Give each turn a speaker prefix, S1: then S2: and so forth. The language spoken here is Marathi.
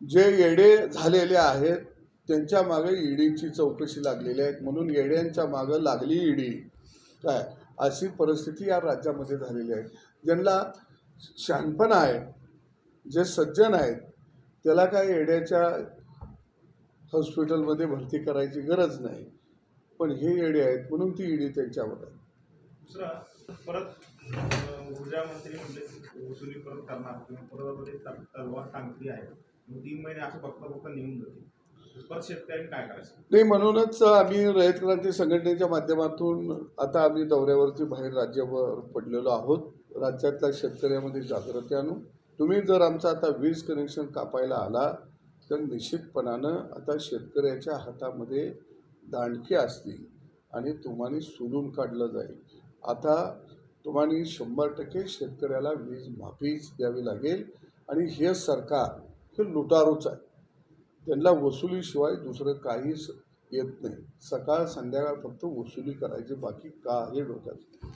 S1: जे येडे झालेले आहेत त्यांच्या मागे ईडीची चौकशी लागलेली आहे. म्हणून येड्यांच्या मागं लागली ईडी. काय? अशी परिस्थिती या राज्यामध्ये झालेली आहे. ज्यांना शहाणपण आहे जे सज्जन आहेत त्याला काय येड्याच्या हॉस्पिटलमध्ये भरती करायची गरज नाही. पण हे येडे आहेत म्हणून ती ईडी त्यांच्यावर आहे.
S2: दुसरा परत ऊर्जा मंत्री म्हणजे वसुली परत करणार. किंवा परत तलवार सांगली आहे. तीन महिने असं बघता बघता निघून जाते
S1: नाही म्हणूनच आम्ही रयत क्रांती संघटनेच्या माध्यमातून आता आम्ही दौऱ्यावरती बाहेर राज्यावर पडलेलो आहोत. राज्यातल्या शेतकऱ्यामध्ये जागृती आणू तुम्ही जर आमचं आता वीज कनेक्शन कापायला आला तर निश्चितपणानं आता शेतकऱ्याच्या हातामध्ये दांडके असतील आणि तुम्हाला सोलून काढलं जाईल. आता तुम्हाला शंभर टक्के शेतकऱ्याला वीज माफीच द्यावी लागेल आणि हे सरकार हे लुटारूच आहे. त्यांना वसुलीशिवाय दुसरं काहीच येत नाही. सकाळ संध्याकाळ फक्त वसुली करायची बाकी काही डोक्यात